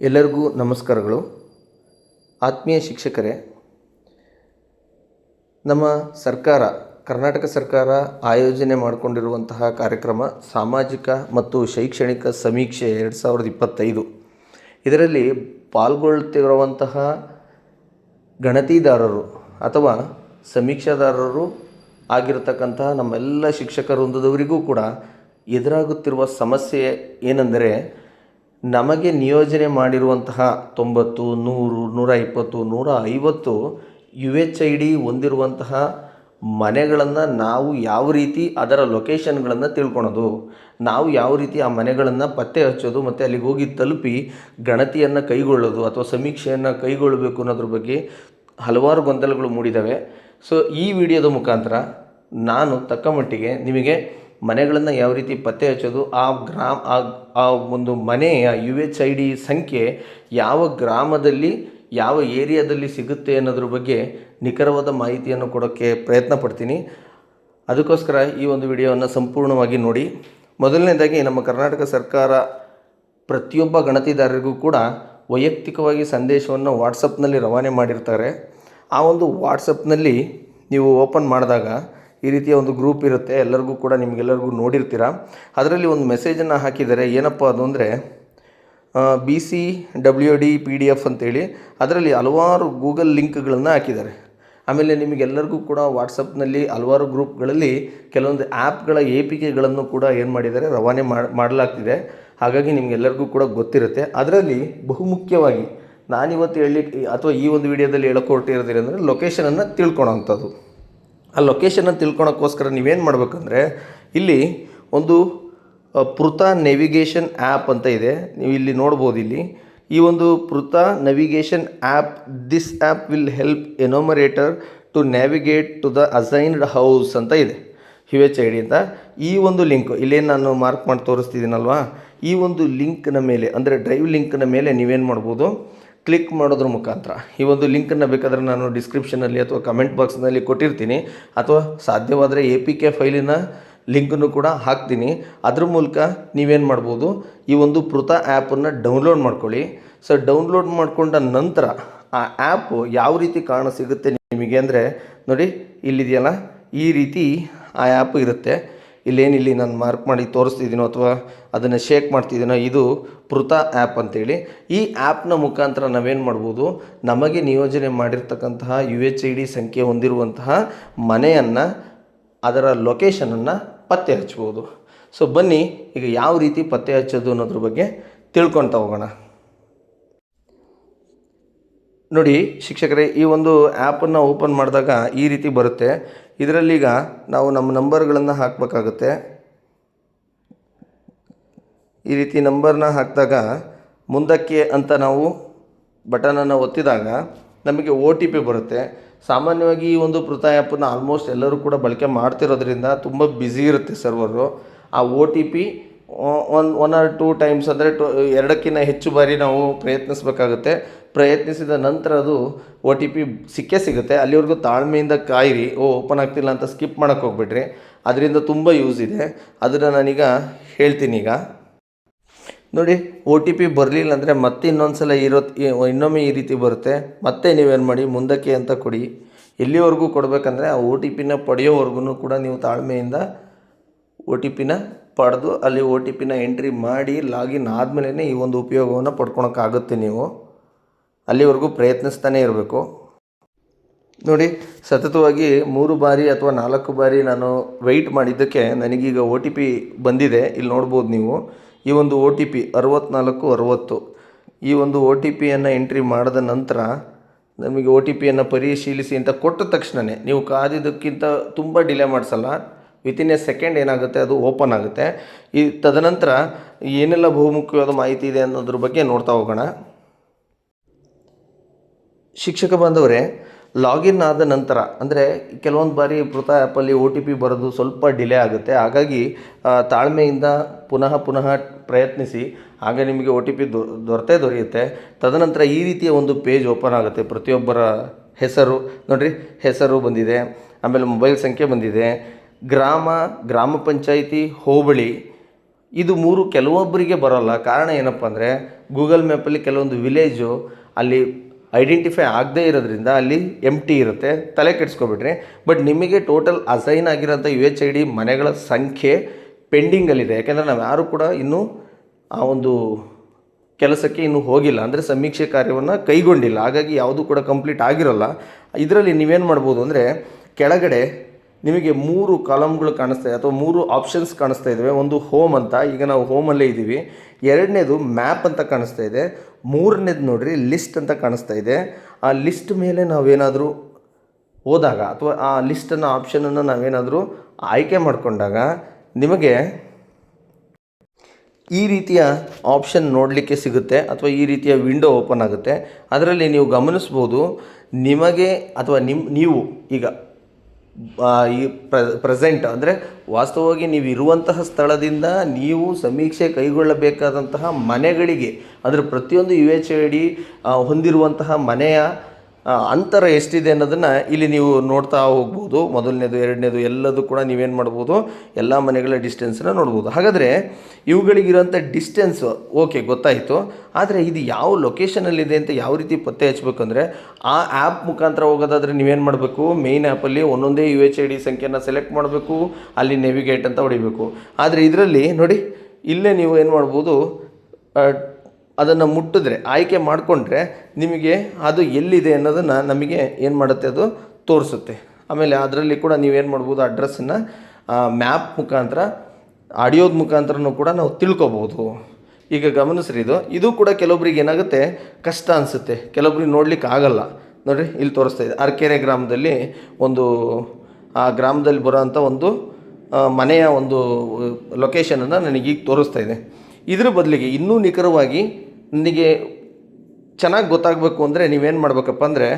ಎಲ್ಲರಿಗೂ ನಮಸ್ಕಾರಗಳು. ಆತ್ಮೀಯ ಶಿಕ್ಷಕರೇ, ನಮ್ಮ ಸರ್ಕಾರ, ಕರ್ನಾಟಕ ಸರ್ಕಾರ ಆಯೋಜನೆ ಮಾಡಿಕೊಂಡಿರುವಂತಹ ಕಾರ್ಯಕ್ರಮ ಸಾಮಾಜಿಕ ಮತ್ತು ಶೈಕ್ಷಣಿಕ ಸಮೀಕ್ಷೆ ಎರಡು ಸಾವಿರದ ಇಪ್ಪತ್ತೈದು. ಇದರಲ್ಲಿ ಪಾಲ್ಗೊಳ್ತಿರುವಂತಹ ಗಣತಿದಾರರು ಅಥವಾ ಸಮೀಕ್ಷಾದಾರರು ಆಗಿರತಕ್ಕಂತಹ ನಮ್ಮೆಲ್ಲ ಶಿಕ್ಷಕ ವೃಂದದವರಿಗೂ ಕೂಡ ಎದುರಾಗುತ್ತಿರುವ ಸಮಸ್ಯೆ ಏನೆಂದರೆ ನಮಗೆ ನಿಯೋಜನೆ ಮಾಡಿರುವಂತಹ ತೊಂಬತ್ತು, ನೂರು, ನೂರ ಇಪ್ಪತ್ತು, ನೂರ ಐವತ್ತು ಯು ಎಚ್ ಐ ಡಿ ಹೊಂದಿರುವಂತಹ ಮನೆಗಳನ್ನು ನಾವು ಯಾವ ರೀತಿ ಅದರ ಲೊಕೇಶನ್ಗಳನ್ನು ತಿಳ್ಕೊಳೋದು, ನಾವು ಯಾವ ರೀತಿ ಆ ಮನೆಗಳನ್ನು ಪತ್ತೆ ಹಚ್ಚೋದು ಮತ್ತು ಅಲ್ಲಿಗೆ ಹೋಗಿ ತಲುಪಿ ಗಣತಿಯನ್ನು ಕೈಗೊಳ್ಳೋದು ಅಥವಾ ಸಮೀಕ್ಷೆಯನ್ನು ಕೈಗೊಳ್ಳಬೇಕು ಅನ್ನೋದ್ರ ಬಗ್ಗೆ ಹಲವಾರು ಗೊಂದಲಗಳು ಮೂಡಿದ್ದಾವೆ ಸೊ ಈ ವಿಡಿಯೋದ ಮುಖಾಂತರ ನಾನು ತಕ್ಕ ಮಟ್ಟಿಗೆ ನಿಮಗೆ ಮನೆಗಳನ್ನು ಯಾವ ರೀತಿ ಪತ್ತೆ ಹಚ್ಚೋದು, ಆ ಗ್ರಾಮ, ಆ ಆ ಒಂದು ಮನೆಯ ಯು ಎಚ್ ಐ ಡಿ ಸಂಖ್ಯೆ ಯಾವ ಗ್ರಾಮದಲ್ಲಿ, ಯಾವ ಏರಿಯಾದಲ್ಲಿ ಸಿಗುತ್ತೆ ಅನ್ನೋದ್ರ ಬಗ್ಗೆ ನಿಖರವಾದ ಮಾಹಿತಿಯನ್ನು ಕೊಡೋಕ್ಕೆ ಪ್ರಯತ್ನ ಪಡ್ತೀನಿ. ಅದಕ್ಕೋಸ್ಕರ ಈ ಒಂದು ವಿಡಿಯೋವನ್ನು ಸಂಪೂರ್ಣವಾಗಿ ನೋಡಿ. ಮೊದಲನೇದಾಗಿ, ನಮ್ಮ ಕರ್ನಾಟಕ ಸರ್ಕಾರ ಪ್ರತಿಯೊಬ್ಬ ಗಣತಿದಾರರಿಗೂ ಕೂಡ ವೈಯಕ್ತಿಕವಾಗಿ ಸಂದೇಶವನ್ನು ವಾಟ್ಸಪ್ನಲ್ಲಿ ರವಾನೆ ಮಾಡಿರ್ತಾರೆ. ಆ ಒಂದು ವಾಟ್ಸಪ್ನಲ್ಲಿ ನೀವು ಓಪನ್ ಮಾಡಿದಾಗ ಈ ರೀತಿಯ ಒಂದು ಗ್ರೂಪ್ ಇರುತ್ತೆ. ಎಲ್ಲರಿಗೂ ಕೂಡ ನಿಮಗೆಲ್ಲರಿಗೂ ನೋಡಿರ್ತೀರ. ಅದರಲ್ಲಿ ಒಂದು ಮೆಸೇಜನ್ನು ಹಾಕಿದ್ದಾರೆ. ಏನಪ್ಪ ಅದು ಅಂದರೆ B C W D P D F ಅಂತೇಳಿ ಅದರಲ್ಲಿ ಹಲವಾರು ಗೂಗಲ್ ಲಿಂಕ್ಗಳನ್ನು ಹಾಕಿದ್ದಾರೆ. ಆಮೇಲೆ ನಿಮಗೆಲ್ಲರಿಗೂ ಕೂಡ ವಾಟ್ಸಪ್ನಲ್ಲಿ ಹಲವಾರು ಗ್ರೂಪ್ಗಳಲ್ಲಿ ಕೆಲವೊಂದು ಆ್ಯಪ್ಗಳ ಎ ಪಿ ಕೆಗಳನ್ನು ಕೂಡ ಏನು ಮಾಡಿದ್ದಾರೆ, ರವಾನೆ ಮಾಡಿ, ಮಾಡಲಾಗ್ತಿದೆ. ಹಾಗಾಗಿ ನಿಮಗೆಲ್ಲರಿಗೂ ಕೂಡ ಗೊತ್ತಿರುತ್ತೆ. ಅದರಲ್ಲಿ ಬಹುಮುಖ್ಯವಾಗಿ ನಾನಿವತ್ತು ಹೇಳಿ ಅಥವಾ ಈ ಒಂದು ವಿಡಿಯೋದಲ್ಲಿ ಹೇಳಕ್ಕೆ ಹೊರಟಿರೋದಿಲ್ಲ ಅಂದರೆ ಲೊಕೇಶನನ್ನು ತಿಳ್ಕೊಳೋವಂಥದ್ದು ಆ ಲೊಕೇಶನನ್ನು ತಿಳ್ಕೊಳಕ್ಕೋಸ್ಕರ ನೀವೇನು ಮಾಡಬೇಕಂದ್ರೆ, ಇಲ್ಲಿ ಒಂದು ಪೃಥ ನೆವಿಗೇಷನ್ ಆ್ಯಪ್ ಅಂತ ಇದೆ. ನೀವು ಇಲ್ಲಿ ನೋಡ್ಬೋದು ಇಲ್ಲಿ. ಈ ಒಂದು Pritha navigation app this app will help enumerator to navigate to the assigned house ಅಂತ ಇದೆ. ಯು ಎಚ್ ಐ ಡಿ ಅಂತ. ಈ ಒಂದು ಲಿಂಕ್ ಇಲ್ಲೇನು ನಾನು ಮಾರ್ಕ್ ಮಾಡಿ ತೋರಿಸ್ತಿದ್ದೀನಲ್ವಾ? ಈ ಒಂದು ಲಿಂಕ್ನ ಮೇಲೆ, ಅಂದರೆ ಡ್ರೈವ್ ಲಿಂಕ್ನ ಮೇಲೆ ನೀವೇನು ಮಾಡ್ಬೋದು? ಕ್ಲಿಕ್ ಮಾಡೋದ್ರ ಮುಖಾಂತರ. ಈ ಒಂದು ಲಿಂಕನ್ನು ಬೇಕಾದರೆ ನಾನು ಡಿಸ್ಕ್ರಿಪ್ಷನಲ್ಲಿ ಅಥವಾ ಕಮೆಂಟ್ ಬಾಕ್ಸ್ನಲ್ಲಿ ಕೊಟ್ಟಿರ್ತೀನಿ. ಅಥವಾ ಸಾಧ್ಯವಾದರೆ ಎ ಪಿ ಕೆ ಫೈಲಿನ ಲಿಂಕನ್ನು ಕೂಡ ಹಾಕ್ತೀನಿ. ಅದ್ರ ಮೂಲಕ ನೀವೇನು ಮಾಡ್ಬೋದು, ಈ ಒಂದು ಪೃಥ ಆ್ಯಪನ್ನು ಡೌನ್ಲೋಡ್ ಮಾಡ್ಕೊಳ್ಳಿ. ಸೊ ಡೌನ್ಲೋಡ್ ಮಾಡಿಕೊಂಡ ನಂತರ ಆ ಆ್ಯಪು ಯಾವ ರೀತಿ ಕಾರಣ ಸಿಗುತ್ತೆ ನಿಮಗೆ ಅಂದರೆ ನೋಡಿ, ಇಲ್ಲಿದೆಯಲ್ಲ, ಈ ರೀತಿ ಆ ಆ್ಯಪ್ ಇರುತ್ತೆ. ಇಲ್ಲೇನು ಇಲ್ಲಿ ನಾನು ಮಾರ್ಕ್ ಮಾಡಿ ತೋರಿಸ್ತಿದ್ದೀನೋ ಅಥವಾ ಅದನ್ನು ಶೇಕ್ ಮಾಡ್ತಿದ್ದೀನೋ, ಇದು ಪೃಥ ಆ್ಯಪ್ ಅಂತೇಳಿ. ಈ ಆ್ಯಪ್ನ ಮುಖಾಂತರ ನಾವೇನು ಮಾಡ್ಬೋದು? ನಮಗೆ ನಿಯೋಜನೆ ಮಾಡಿರ್ತಕ್ಕಂತಹ ಯು ಎಚ್ ಐ ಡಿ ಸಂಖ್ಯೆ ಹೊಂದಿರುವಂತಹ ಮನೆಯನ್ನು, ಅದರ ಲೊಕೇಶನನ್ನು ಪತ್ತೆ ಹಚ್ಬೋದು. ಸೊ ಬನ್ನಿ, ಈಗ ಯಾವ ರೀತಿ ಪತ್ತೆ ಹಚ್ಚೋದು ಅನ್ನೋದ್ರ ಬಗ್ಗೆ ತಿಳ್ಕೊಳ್ತಾ ಹೋಗೋಣ. ನೋಡಿ, ಶಿಕ್ಷಕರೇ, ಈ ಒಂದು ಆ್ಯಪನ್ನು ಓಪನ್ ಮಾಡಿದಾಗ ಈ ರೀತಿ ಬರುತ್ತೆ. ಇದರಲ್ಲೀಗ ನಾವು ನಮ್ಮ ನಂಬರ್ಗಳನ್ನು ಹಾಕಬೇಕಾಗುತ್ತೆ. ಈ ರೀತಿ ನಂಬರ್ನ ಹಾಕಿದಾಗ ಮುಂದಕ್ಕೆ ಅಂತ ನಾವು ಬಟನನ್ನು ಒತ್ತಿದಾಗ ನಮಗೆ ಓ ಟಿ ಪಿ ಬರುತ್ತೆ. ಸಾಮಾನ್ಯವಾಗಿ ಈ ಒಂದು ಪೃಥ ಆ್ಯಪನ್ನು ಆಲ್ಮೋಸ್ಟ್ ಎಲ್ಲರೂ ಕೂಡ ಬಳಕೆ ಮಾಡ್ತಿರೋದ್ರಿಂದ ತುಂಬ ಬ್ಯುಸಿ ಇರುತ್ತೆ ಸರ್ವರು. ಆ O T P one one or two times ಅಂದರೆ ಟು, ಎರಡಕ್ಕಿಂತ ಹೆಚ್ಚು ಬಾರಿ ನಾವು ಪ್ರಯತ್ನಿಸಬೇಕಾಗುತ್ತೆ. ಪ್ರಯತ್ನಿಸಿದ ನಂತರ ಅದು ಒ ಟಿ ಪಿ ಸಿಕ್ಕೇ ಸಿಗುತ್ತೆ. ಅಲ್ಲಿವರೆಗೂ ತಾಳ್ಮೆಯಿಂದ ಕಾಯಿರಿ, ಓ ಓಪನ್ ಆಗ್ತಿಲ್ಲ ಅಂತ ಸ್ಕಿಪ್ ಮಾಡೋಕ್ಕೆ ಹೋಗ್ಬಿಡ್ರಿ. ಅದರಿಂದ ತುಂಬ ಯೂಸ್ ಇದೆ. ಅದನ್ನು ನಾನೀಗ ಹೇಳ್ತೀನಿ ಈಗ. ನೋಡಿ ಒ ಟಿ ಪಿ ಬರಲಿಲ್ಲ ಅಂದರೆ ಮತ್ತೆ ಇನ್ನೊಂದು ಸಲ ಇರೋ, ಇನ್ನೊಮ್ಮೆ ಈ ರೀತಿ ಬರುತ್ತೆ. ಮತ್ತೆ ನೀವೇನು ಮಾಡಿ, ಮುಂದಕ್ಕೆ ಅಂತ ಕೊಡಿ. ಎಲ್ಲಿವರೆಗೂ ಕೊಡಬೇಕಂದ್ರೆ ಆ ಒ ಟಿ ಪಿನ ಪಡೆಯೋವರೆಗೂ ಕೂಡ ನೀವು ತಾಳ್ಮೆಯಿಂದ ಒ ಟಿ ಪಿನ ಪಡೆದು ಅಲ್ಲಿ ಒ ಟಿ ಪಿನ ಎಂಟ್ರಿ ಮಾಡಿ ಲಾಗಿನ್ ಆದಮೇಲೆ ಈ ಒಂದು ಉಪಯೋಗವನ್ನು ಪಡ್ಕೊಳಕ್ಕಾಗುತ್ತೆ ನೀವು. ಅಲ್ಲಿವರೆಗೂ ಪ್ರಯತ್ನಿಸ್ತಾನೇ ಇರಬೇಕು. ನೋಡಿ, ಸತತವಾಗಿ ಮೂರು ಬಾರಿ ಅಥವಾ ನಾಲ್ಕು ಬಾರಿ ನಾನು ವೆಯ್ಟ್ ಮಾಡಿದ್ದಕ್ಕೆ ನನಗೀಗ ಒ ಟಿ ಪಿ ಬಂದಿದೆ. ಇಲ್ಲಿ ನೋಡ್ಬೋದು ನೀವು. ಈ ಒಂದು ಒ ಟಿ ಪಿ ಅರವತ್ನಾಲ್ಕು, ಅರವತ್ತು. ಈ ಒಂದು ಒ ಟಿ ಪಿಯನ್ನು ಎಂಟ್ರಿ ಮಾಡಿದ ನಂತರ ನಮಗೆ ಒ ಟಿ ಪಿಯನ್ನು ಪರಿಶೀಲಿಸಿ ಅಂತ ಕೊಟ್ಟ ತಕ್ಷಣವೇ ನೀವು ಕಾದಿದ್ದಕ್ಕಿಂತ ತುಂಬ ಡಿಲೇ ಮಾಡಿಸಲ್ಲ. ವಿತಿನ್ ಎ ಸೆಕೆಂಡ್ ಏನಾಗುತ್ತೆ, ಅದು ಓಪನ್ ಆಗುತ್ತೆ. ಈ ತದನಂತರ ಏನೆಲ್ಲ ಬಹುಮುಖ್ಯವಾದ ಮಾಹಿತಿ ಇದೆ ಅನ್ನೋದ್ರ ಬಗ್ಗೆ ನೋಡ್ತಾ ಹೋಗೋಣ. ಶಿಕ್ಷಕ ಬಾಂಧವರೇ ಲಾಗಿನ್ ಆದ ನಂತರ, ಅಂದರೆ ಕೆಲವೊಂದು ಬಾರಿ ಮೃತ ಆ್ಯಪಲ್ಲಿ ಒ ಟಿ ಪಿ ಬರೋದು ಸ್ವಲ್ಪ ಡಿಲೇ ಆಗುತ್ತೆ. ಹಾಗಾಗಿ ತಾಳ್ಮೆಯಿಂದ ಪುನಃ ಪುನಃ ಪ್ರಯತ್ನಿಸಿ ಆಗ ನಿಮಗೆ ಒ ಟಿ ಪಿ ದೊ, ದೊರೆತೇ ದೊರೆಯುತ್ತೆ. ತದನಂತರ ಈ ರೀತಿಯ ಒಂದು ಪೇಜ್ ಓಪನ್ ಆಗುತ್ತೆ. ಪ್ರತಿಯೊಬ್ಬರ ಹೆಸರು, ನೋಡಿರಿ, ಹೆಸರು ಬಂದಿದೆ. ಆಮೇಲೆ ಮೊಬೈಲ್ ಸಂಖ್ಯೆ ಬಂದಿದೆ. ಗ್ರಾಮ ಗ್ರಾಮ ಪಂಚಾಯಿತಿ, ಹೋಬಳಿ, ಇದು ಮೂರು ಕೆಲವೊಬ್ಬರಿಗೆ ಬರೋಲ್ಲ. ಕಾರಣ ಏನಪ್ಪ ಅಂದರೆ, ಗೂಗಲ್ ಮ್ಯಾಪಲ್ಲಿ ಕೆಲವೊಂದು ವಿಲೇಜು ಅಲ್ಲಿ ಐಡೆಂಟಿಫೈ ಆಗದೇ ಇರೋದ್ರಿಂದ ಅಲ್ಲಿ ಎಂ ಟಿ ಇರುತ್ತೆ. ತಲೆ ಕೆಡಿಸ್ಕೊಬಿಟ್ರಿ ಬಟ್ ನಿಮಗೆ ಟೋಟಲ್ ಅಸೈನ್ ಆಗಿರೋಂಥ ಯು ಎಚ್ ಐ ಡಿ ಮನೆಗಳ ಸಂಖ್ಯೆ ಪೆಂಡಿಂಗಲ್ಲಿದೆ ಯಾಕೆಂದರೆ ನಾವು ಯಾರು ಕೂಡ ಇನ್ನೂ ಆ ಒಂದು ಕೆಲಸಕ್ಕೆ ಇನ್ನೂ ಹೋಗಿಲ್ಲ. ಅಂದರೆ ಸಮೀಕ್ಷೆ ಕಾರ್ಯವನ್ನು ಕೈಗೊಂಡಿಲ್ಲ. ಹಾಗಾಗಿ ಯಾವುದೂ ಕೂಡ ಕಂಪ್ಲೀಟ್ ಆಗಿರೋಲ್ಲ. ಇದರಲ್ಲಿ ನೀವೇನು ಮಾಡ್ಬೋದು ಅಂದರೆ, ಕೆಳಗಡೆ ನಿಮಗೆ ಮೂರು ಕಾಲಮ್ಗಳು ಕಾಣಿಸ್ತಾ ಇದೆ, ಅಥವಾ ಮೂರು ಆಪ್ಷನ್ಸ್ ಕಾಣಿಸ್ತಾ ಇದ್ದಾವೆ ಒಂದು ಹೋಮ್ ಅಂತ, ಈಗ ನಾವು ಹೋಮಲ್ಲೇ ಇದ್ದೀವಿ. ಎರಡನೇದು ಮ್ಯಾಪ್ ಅಂತ ಕಾಣಿಸ್ತಾ ಇದೆ. ಮೂರನೇದು ನೋಡಿರಿ ಲಿಸ್ಟ್ ಅಂತ ಕಾಣಿಸ್ತಾ ಇದೆ. ಆ ಲಿಸ್ಟ್ ಮೇಲೆ ನಾವೇನಾದರೂ ಹೋದಾಗ, ಅಥವಾ ಆ ಲಿಸ್ಟನ್ನು ಆಪ್ಷನನ್ನು ನಾವೇನಾದರೂ ಆಯ್ಕೆ ಮಾಡಿಕೊಂಡಾಗ ನಿಮಗೆ ಈ ರೀತಿಯ ಆಪ್ಷನ್ ನೋಡಲಿಕ್ಕೆ ಸಿಗುತ್ತೆ, ಅಥವಾ ಈ ರೀತಿಯ ವಿಂಡೋ ಓಪನ್ ಆಗುತ್ತೆ. ಅದರಲ್ಲಿ ನೀವು ಗಮನಿಸ್ಬೋದು, ನಿಮಗೆ, ಅಥವಾ ನಿಮ್ಮ ನೀವು, ಈಗ ಈ ಪ್ರ ಪ್ರೆಸೆಂಟ್ ಅಂದರೆ ವಾಸ್ತವವಾಗಿ ನೀವು ಇರುವಂತಹ ಸ್ಥಳದಿಂದ ನೀವು ಸಮೀಕ್ಷೆ ಕೈಗೊಳ್ಳಬೇಕಾದಂತಹ ಮನೆಗಳಿಗೆ, ಅದರ ಪ್ರತಿಯೊಂದು ಯು ಎಚ್ ಐ ಹೊಂದಿರುವಂತಹ ಮನೆಯ ಅಂತರ ಎಷ್ಟಿದೆ ಅನ್ನೋದನ್ನು ಇಲ್ಲಿ ನೀವು ನೋಡ್ತಾ ಹೋಗ್ಬೋದು. ಮೊದಲನೇದು, ಎರಡನೇದು ಎಲ್ಲದೂ ಕೂಡ ನೀವೇನು ಮಾಡ್ಬೋದು? ಎಲ್ಲ ಮನೆಗಳ ಡಿಸ್ಟೆನ್ಸನ್ನು ನೋಡ್ಬೋದು. ಹಾಗಾದರೆ ಇವುಗಳಿಗಿರೋಂಥ ಡಿಸ್ಟೆನ್ಸ್ ಓಕೆ ಗೊತ್ತಾಯಿತು. ಆದರೆ ಇದು ಯಾವ ಲೊಕೇಶನಲ್ಲಿದೆ ಅಂತ ಯಾವ ರೀತಿ ಪತ್ತೆ ಹಚ್ಚಬೇಕಂದ್ರೆ ಆ ಆ್ಯಪ್ ಮುಖಾಂತರ ಹೋಗೋದಾದರೆ ನೀವೇನು ಮಾಡಬೇಕು? ಮೇಯ್ನ್ ಆ್ಯಪಲ್ಲಿ ಒಂದೊಂದೇ ಯು ಎಚ್ ಐ ಡಿ ಸಂಖ್ಯೆನ ಸೆಲೆಕ್ಟ್ ಮಾಡಬೇಕು, ಅಲ್ಲಿ ನೆವಿಗೇಟ್ ಅಂತ ಹೊಡಿಬೇಕು. ಆದರೆ ಇದರಲ್ಲಿ ನೋಡಿ, ಇಲ್ಲೇ ನೀವು ಏನು ಮಾಡ್ಬೋದು? ಅದನ್ನು ಮುಟ್ಟಿದ್ರೆ, ಆಯ್ಕೆ ಮಾಡಿಕೊಂಡ್ರೆ ನಿಮಗೆ ಅದು ಎಲ್ಲಿದೆ ಅನ್ನೋದನ್ನು ನಮಗೆ ಏನು ಮಾಡುತ್ತೆ, ಅದು ತೋರಿಸುತ್ತೆ. ಆಮೇಲೆ ಅದರಲ್ಲಿ ಕೂಡ ನೀವೇನು ಮಾಡ್ಬೋದು ಅಡ್ರೆಸ್ಸನ್ನು ಮ್ಯಾಪ್ ಮುಖಾಂತರ, ಆಡಿಯೋದ ಮುಖಾಂತರನೂ ಕೂಡ ನಾವು ತಿಳ್ಕೊಬೋದು. ಈಗ ಗಮನಿಸ್ರಿ ಇದು. ಇದು ಕೂಡ ಕೆಲವೊಬ್ರಿಗೆ ಏನಾಗುತ್ತೆ, ಕಷ್ಟ ಅನಿಸುತ್ತೆ. ಕೆಲವೊಬ್ರಿಗೆ ನೋಡ್ಲಿಕ್ಕೆ ಆಗಲ್ಲ. ನೋಡಿರಿ, ಇಲ್ಲಿ ತೋರಿಸ್ತಾ ಇದೆ. ಅರಕೆರೆ ಗ್ರಾಮದಲ್ಲಿ ಒಂದು, ಆ ಗ್ರಾಮದಲ್ಲಿ ಬರೋವಂಥ ಒಂದು ಮನೆಯ ಒಂದು ಲೊಕೇಶನನ್ನು ನನಗೀಗ ತೋರಿಸ್ತಾ ಇದೆ. ಇದ್ರ ಬದಲಿಗೆ ಇನ್ನೂ ನಿಖರವಾಗಿ ನನಗೆ ಚೆನ್ನಾಗಿ ಗೊತ್ತಾಗಬೇಕು ಅಂದರೆ ನೀವೇನು ಮಾಡಬೇಕಪ್ಪ ಅಂದರೆ,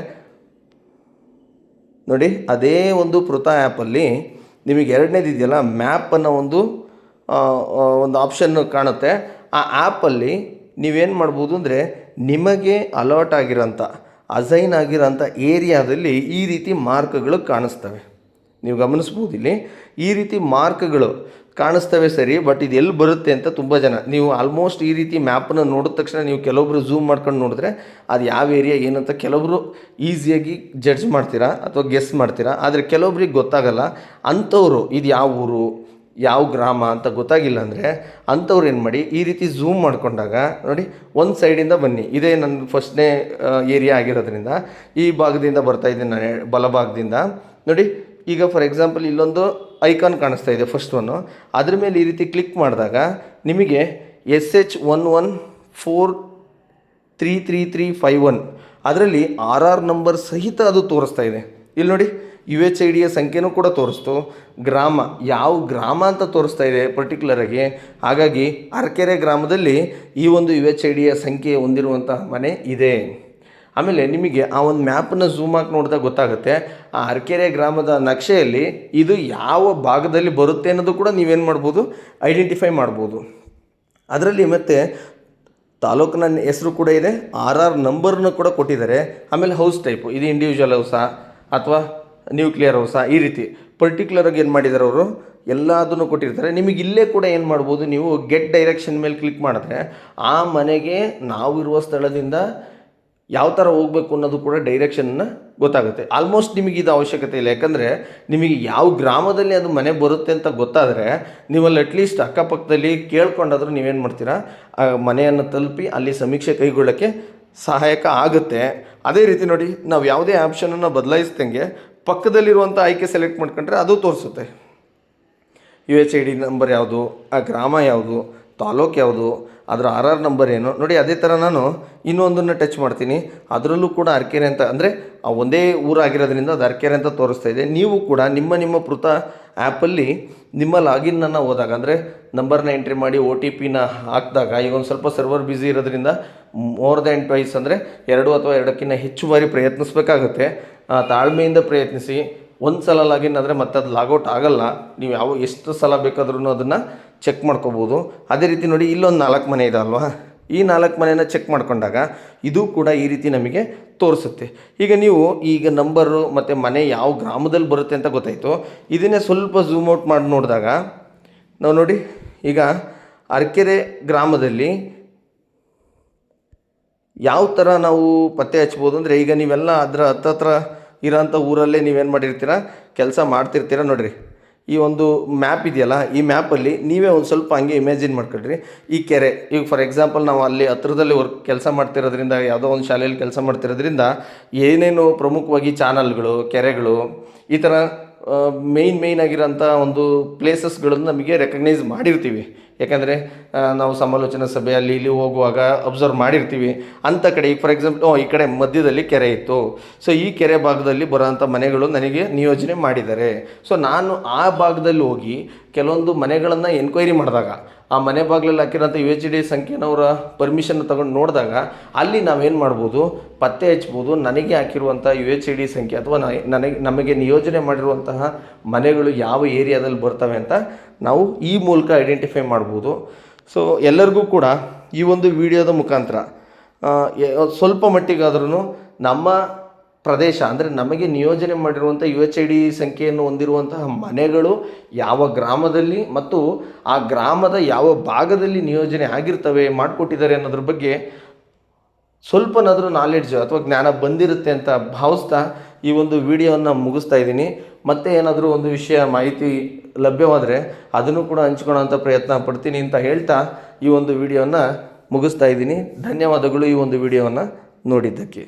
ನೋಡಿ, ಅದೇ ಒಂದು ಪೃತ ಆ್ಯಪಲ್ಲಿ ನಿಮಗೆ ಎರಡನೇದು ಇದೆಯಲ್ಲ ಮ್ಯಾಪ್ ಅನ್ನೋ ಒಂದು ಒಂದು ಆಪ್ಷನ್ ಕಾಣುತ್ತೆ. ಆ ಆ್ಯಪಲ್ಲಿ ನೀವೇನು ಮಾಡ್ಬೋದು ಅಂದರೆ, ನಿಮಗೆ ಅಲರ್ಟ್ ಆಗಿರೋಂಥ ಅಸೈನ್ ಆಗಿರೋಂಥ ಏರಿಯಾದಲ್ಲಿ ಈ ರೀತಿ ಮಾರ್ಕ್ಗಳು ಕಾಣಿಸ್ತವೆ. ನೀವು ಗಮನಿಸ್ಬೋದು ಇಲ್ಲಿ ಈ ರೀತಿ ಮಾರ್ಕ್ಗಳು ಕಾಣಿಸ್ತವೆ ಸರಿ ಬಟ್ ಇದು ಎಲ್ಲಿ ಬರುತ್ತೆ ಅಂತ ತುಂಬ ಜನ. ನೀವು ಆಲ್ಮೋಸ್ಟ್ ಈ ರೀತಿ ಮ್ಯಾಪನ್ನು ನೋಡಿದ ತಕ್ಷಣ ನೀವು ಕೆಲವೊಬ್ರು ಝೂಮ್ ಮಾಡ್ಕೊಂಡು ನೋಡಿದ್ರೆ ಅದು ಯಾವ ಏರಿಯಾ ಏನಂತ ಕೆಲವರು ಈಸಿಯಾಗಿ ಜಡ್ಜ್ ಮಾಡ್ತೀರಾ ಅಥವಾ ಗೆಸ್ ಮಾಡ್ತೀರಾ? ಆದರೆ ಕೆಲವೊಬ್ರಿಗೆ ಗೊತ್ತಾಗಲ್ಲ. ಅಂಥವರು, ಇದು ಯಾವ ಊರು, ಯಾವ ಗ್ರಾಮ ಅಂತ ಗೊತ್ತಾಗಿಲ್ಲ ಅಂದರೆ ಅಂಥವ್ರು ಏನು ಮಾಡಿ, ಈ ರೀತಿ ಝೂಮ್ ಮಾಡಿಕೊಂಡಾಗ ನೋಡಿ, ಒಂದು ಸೈಡಿಂದ ಬನ್ನಿ. ಇದೇ ನನ್ನ ಫಸ್ಟ್ನೇ ಏರಿಯಾ ಆಗಿರೋದ್ರಿಂದ ಈ ಭಾಗದಿಂದ ಬರ್ತಾ ಇದ್ದೀನಿ ನಾನು, ಬಲಭಾಗದಿಂದ. ನೋಡಿ, ಈಗ ಫಾರ್ ಎಕ್ಸಾಂಪಲ್ ಇಲ್ಲೊಂದು ಐಕಾನ್ ಕಾಣಿಸ್ತಾ ಇದೆ ಫಸ್ಟ್ ಒನ್ನು ಅದ್ರ ಮೇಲೆ ಈ ರೀತಿ ಕ್ಲಿಕ್ ಮಾಡಿದಾಗ ನಿಮಗೆ S H one one four three three three five one ಅದರಲ್ಲಿ ಆರ್ ಆರ್ ನಂಬರ್ ಸಹಿತ ಅದು ತೋರಿಸ್ತಾ ಇದೆ. ಇಲ್ಲಿ ನೋಡಿ ಯು ಎಚ್ ಐ ಡಿಯ ಸಂಖ್ಯೆನೂ ಕೂಡ ತೋರಿಸ್ತು. ಗ್ರಾಮ, ಯಾವ ಗ್ರಾಮ ಅಂತ ತೋರಿಸ್ತಾ ಇದೆ ಪರ್ಟಿಕ್ಯುಲರಾಗಿ ಹಾಗಾಗಿ ಅರಕೆರೆ ಗ್ರಾಮದಲ್ಲಿ ಈ ಒಂದು ಯು ಎಚ್ ಐ ಡಿಯ ಸಂಖ್ಯೆ ಹೊಂದಿರುವಂತಹ ಮನೆ ಇದೆ. ಆಮೇಲೆ ನಿಮಗೆ ಆ ಒಂದು ಮ್ಯಾಪನ್ನು ಝೂಮ್ ಹಾಕಿ ನೋಡಿದಾಗ ಗೊತ್ತಾಗುತ್ತೆ, ಆ ಅರಕೆರೆ ಗ್ರಾಮದ ನಕ್ಷೆಯಲ್ಲಿ ಇದು ಯಾವ ಭಾಗದಲ್ಲಿ ಬರುತ್ತೆ ಅನ್ನೋದು ಕೂಡ ನೀವೇನು ಮಾಡ್ಬೋದು ಐಡೆಂಟಿಫೈ ಮಾಡ್ಬೋದು. ಅದರಲ್ಲಿ ಮತ್ತೆ ತಾಲೂಕಿನ ಹೆಸರು ಕೂಡ ಇದೆ, ಆರ್ ಆರ್ ನಂಬರ್ನ ಕೂಡ ಕೊಟ್ಟಿದ್ದಾರೆ. ಆಮೇಲೆ ಹೌಸ್ ಟೈಪು ಇದು ಇಂಡಿವಿಜುವಲ್ ಹೌಸಾ ಅಥವಾ ನ್ಯೂಕ್ಲಿಯರ್ ಹೌಸಾ ಈ ರೀತಿ. ಪರ್ಟಿಕ್ಯುಲರಾಗಿ ಏನು ಮಾಡಿದ್ದಾರೆ ಅವರು? ಎಲ್ಲದನ್ನು ಕೊಟ್ಟಿರ್ತಾರೆ. ನಿಮಗೆ ಇಲ್ಲೇ ಕೂಡ ಏನು ಮಾಡ್ಬೋದು, ನೀವು ಗೆಟ್ ಡೈರೆಕ್ಷನ್ ಮೇಲೆ ಕ್ಲಿಕ್ ಮಾಡಿದ್ರೆ, ಆ ಮನೆಗೆ ನಾವಿರುವ ಸ್ಥಳದಿಂದ ಯಾವ ಥರ ಹೋಗಬೇಕು ಅನ್ನೋದು ಕೂಡ ಡೈರೆಕ್ಷನ್ನ ಗೊತ್ತಾಗುತ್ತೆ. ಆಲ್ಮೋಸ್ಟ್ ನಿಮಗೆ ಇದು ಅವಶ್ಯಕತೆ ಇಲ್ಲ. ಯಾಕಂದರೆ ನಿಮಗೆ ಯಾವ ಗ್ರಾಮದಲ್ಲಿ ಅದು ಮನೆ ಬರುತ್ತೆ ಅಂತ ಗೊತ್ತಾದರೆ ನೀವಲ್ಲಿ ಅಟ್ಲೀಸ್ಟ್ ಅಕ್ಕಪಕ್ಕದಲ್ಲಿ ಕೇಳ್ಕೊಂಡಾದರೂ ನೀವೇನು ಮಾಡ್ತೀರಾ? ಆ ಮನೆಯನ್ನು ತಲುಪಿ ಅಲ್ಲಿ ಸಮೀಕ್ಷೆ ಕೈಗೊಳ್ಳೋಕ್ಕೆ ಸಹಾಯಕ ಆಗುತ್ತೆ. ಅದೇ ರೀತಿ ನೋಡಿ, ನಾವು ಯಾವುದೇ ಆಪ್ಷನನ್ನು ಬದಲಾಯಿಸ್ದಂಗೆ ಪಕ್ಕದಲ್ಲಿರುವಂಥ ಆಯ್ಕೆ ಸೆಲೆಕ್ಟ್ ಮಾಡ್ಕೊಂಡ್ರೆ ಅದು ತೋರಿಸುತ್ತೆ. U H I D number ಯಾವುದು, ಆ ಗ್ರಾಮ ಯಾವುದು, ತಾಲೂಕು ಯಾವುದು ಅದರ ಆರ್ ಆರ್ ನಂಬರ್ ಏನು? ನೋಡಿ, ಅದೇ ಥರ ನಾನು ಇನ್ನೊಂದನ್ನು ಟಚ್ ಮಾಡ್ತೀನಿ. ಅದರಲ್ಲೂ ಕೂಡ ಅರ್ಕೆರೆ ಅಂತ, ಅಂದರೆ ಆ ಒಂದೇ ಊರಾಗಿರೋದ್ರಿಂದ ಅದು ಅರ್ಕೆರೆ ಅಂತ ತೋರಿಸ್ತಾ ಇದೆ. ನೀವು ಕೂಡ ನಿಮ್ಮ ನಿಮ್ಮ ಪೃತ ಆ್ಯಪಲ್ಲಿ ನಿಮ್ಮ ಲಾಗಿನ್ನನ್ನು ಹೋದಾಗ, ಅಂದರೆ ನಂಬರ್ನ ಎಂಟ್ರಿ ಮಾಡಿ ಒ ಟಿ ಪಿನ ಹಾಕಿದಾಗ, ಈಗ ಒಂದು ಸ್ವಲ್ಪ ಸರ್ವರ್ ಬ್ಯುಸಿ ಇರೋದ್ರಿಂದ ಮೋರ್ ದ್ಯಾನ್ ಟ್ವೈಸ್ ಅಂದರೆ ಎರಡು ಅಥವಾ ಎರಡಕ್ಕಿಂತ ಹೆಚ್ಚು ಬಾರಿ ಪ್ರಯತ್ನಿಸಬೇಕಾಗುತ್ತೆ ತಾಳ್ಮೆಯಿಂದ ಪ್ರಯತ್ನಿಸಿ. ಒಂದು ಸಲ ಲಾಗಿನ್ ಆದರೆ ಮತ್ತೆ ಅದು ಲಾಗೌಟ್ ಆಗಲ್ಲ. ನೀವು ಯಾವ, ಎಷ್ಟು ಸಲ ಬೇಕಾದ್ರೂ ಅದನ್ನು ಚೆಕ್ ಮಾಡ್ಕೋಬೋದು. ಅದೇ ರೀತಿ ನೋಡಿ, ಇಲ್ಲೊಂದು ನಾಲ್ಕು ಮನೆ ಇದೆ ಅಲ್ವಾ? ಈ ನಾಲ್ಕು ಮನೆಯನ್ನು ಚೆಕ್ ಮಾಡ್ಕೊಂಡಾಗ ಇದು ಕೂಡ ಈ ರೀತಿ ನಮಗೆ ತೋರಿಸುತ್ತೆ. ಈಗ ನೀವು ಈಗ ನಂಬರು ಮತ್ತು ಮನೆ ಯಾವ ಗ್ರಾಮದಲ್ಲಿ ಬರುತ್ತೆ ಅಂತ ಗೊತ್ತಾಯಿತು. ಇದನ್ನೇ ಸ್ವಲ್ಪ ಝೂಮ್ ಔಟ್ ಮಾಡಿ ನೋಡಿದಾಗ, ನಾವು ನೋಡಿ, ಈಗ ಅರಕೆರೆ ಗ್ರಾಮದಲ್ಲಿ ಯಾವ ಥರ ನಾವು ಪತ್ತೆ ಹಚ್ಬೋದು ಅಂದರೆ, ಈಗ ನೀವೆಲ್ಲ ಅದರ ಹತ್ತತ್ರ ಇರೋಂಥ ಊರಲ್ಲೇ ನೀವೇನು ಮಾಡಿರ್ತೀರ? ಕೆಲಸ ಮಾಡ್ತಿರ್ತೀರ ನೋಡ್ರಿ. ಈ ಒಂದು ಮ್ಯಾಪ್ ಇದೆಯಲ್ಲ, ಈ ಮ್ಯಾಪಲ್ಲಿ ನೀವೇ ಒಂದು ಸ್ವಲ್ಪ ಹಂಗೆ ಇಮ್ಯಾಜಿನ್ ಮಾಡ್ಕೊಳ್ರಿ. ಈ ಕೆರೆ, ಈಗ ಫಾರ್ ಎಕ್ಸಾಂಪಲ್ ನಾವು ಅಲ್ಲಿ ಹತ್ರದಲ್ಲಿ ವರ್ಕ್ ಕೆಲಸ ಮಾಡ್ತಿರೋದ್ರಿಂದ, ಯಾವುದೋ ಒಂದು ಶಾಲೆಯಲ್ಲಿ ಕೆಲಸ ಮಾಡ್ತಿರೋದ್ರಿಂದ ಏನೇನು ಪ್ರಮುಖವಾಗಿ ಚಾನಲ್ಗಳು ಕೆರೆಗಳು, ಈ ಥರ ಮೇಯ್ನ್ ಮೇಯ್ನ್ ಆಗಿರೋಂಥ ಒಂದು ಪ್ಲೇಸಸ್ಗಳನ್ನು ನಮಗೆ ರೆಕಗ್ನೈಸ್ ಮಾಡಿರ್ತೀವಿ. ಯಾಕಂದರೆ ನಾವು ಸಮಾಲೋಚನಾ ಸಭೆಯಲ್ಲಿ ಇಲ್ಲಿ ಹೋಗುವಾಗ ಅಬ್ಸರ್ವ್ ಮಾಡಿರ್ತೀವಿ. ಅಂಥ ಕಡೆ, ಈಗ ಫಾರ್ ಎಕ್ಸಾಂಪಲ್ ಈ ಕಡೆ ಮಧ್ಯದಲ್ಲಿ ಕೆರೆ ಇತ್ತು. ಸೊ ಈ ಕೆರೆ ಭಾಗದಲ್ಲಿ ಬರೋಂಥ ಮನೆಗಳು ನನಗೆ ನಿಯೋಜನೆ ಮಾಡಿದ್ದಾರೆ. ಸೊ ನಾನು ಆ ಭಾಗದಲ್ಲಿ ಹೋಗಿ ಕೆಲವೊಂದು ಮನೆಗಳನ್ನು ಎನ್ಕ್ವೈರಿ ಮಾಡಿದಾಗ ಆ ಮನೆ ಬಾಗಿಲಲ್ಲಿ ಹಾಕಿರೋಂಥ ಯು ಎಚ್ ಡಿ ಸಂಖ್ಯೆನವರ ಪರ್ಮಿಷನ್ ತಗೊಂಡು ನೋಡಿದಾಗ ಅಲ್ಲಿ ನಾವೇನು ಮಾಡ್ಬೋದು? ಪತ್ತೆ ಹಚ್ಬೋದು, ನನಗೆ ಹಾಕಿರುವಂಥ ಯು ಎಚ್ ಡಿ ಸಂಖ್ಯೆ ಅಥವಾ ನನಗೆ, ನಮಗೆ ನಿಯೋಜನೆ ಮಾಡಿರುವಂತಹ ಮನೆಗಳು ಯಾವ ಏರಿಯಾದಲ್ಲಿ ಬರ್ತವೆ ಅಂತ ನಾವು ಈ ಮೂಲಕ ಐಡೆಂಟಿಫೈ ಮಾಡ್ಬೋದು. ಸೊ ಎಲ್ಲರಿಗೂ ಕೂಡ ಈ ಒಂದು ವಿಡಿಯೋದ ಮುಖಾಂತರ ಸ್ವಲ್ಪ ಮಟ್ಟಿಗಾದ್ರೂ ನಮ್ಮ ಪ್ರದೇಶ, ಅಂದರೆ ನಮಗೆ ನಿಯೋಜನೆ ಮಾಡಿರುವಂಥ ಯು ಎಚ್ ಐ ಡಿ ಸಂಖ್ಯೆಯನ್ನು ಹೊಂದಿರುವಂತಹ ಮನೆಗಳು ಯಾವ ಗ್ರಾಮದಲ್ಲಿ ಮತ್ತು ಆ ಗ್ರಾಮದ ಯಾವ ಭಾಗದಲ್ಲಿ ನಿಯೋಜನೆ ಆಗಿರ್ತವೆ ಮಾಡಿಕೊಟ್ಟಿದ್ದಾರೆ ಅನ್ನೋದ್ರ ಬಗ್ಗೆ ಸ್ವಲ್ಪನಾದರೂ ನಾಲೆಡ್ಜ್ ಅಥವಾ ಜ್ಞಾನ ಬಂದಿರುತ್ತೆ ಅಂತ ಭಾವಿಸ್ತಾ ಈ ಒಂದು ವಿಡಿಯೋವನ್ನು ಮುಗಿಸ್ತಾ ಇದ್ದೀನಿ. ಮತ್ತೆ ಏನಾದರೂ ಒಂದು ವಿಷಯ ಮಾಹಿತಿ ಲಭ್ಯವಾದರೆ ಅದನ್ನು ಕೂಡ ಹಂಚ್ಕೊಳ್ಳೋಂಥ ಪ್ರಯತ್ನ ಪಡ್ತೀನಿ ಅಂತ ಹೇಳ್ತಾ ಈ ಒಂದು ವಿಡಿಯೋವನ್ನು ಮುಗಿಸ್ತಾ ಇದ್ದೀನಿ. ಧನ್ಯವಾದಗಳು ಈ ಒಂದು ವಿಡಿಯೋವನ್ನು ನೋಡಿದ್ದಕ್ಕೆ.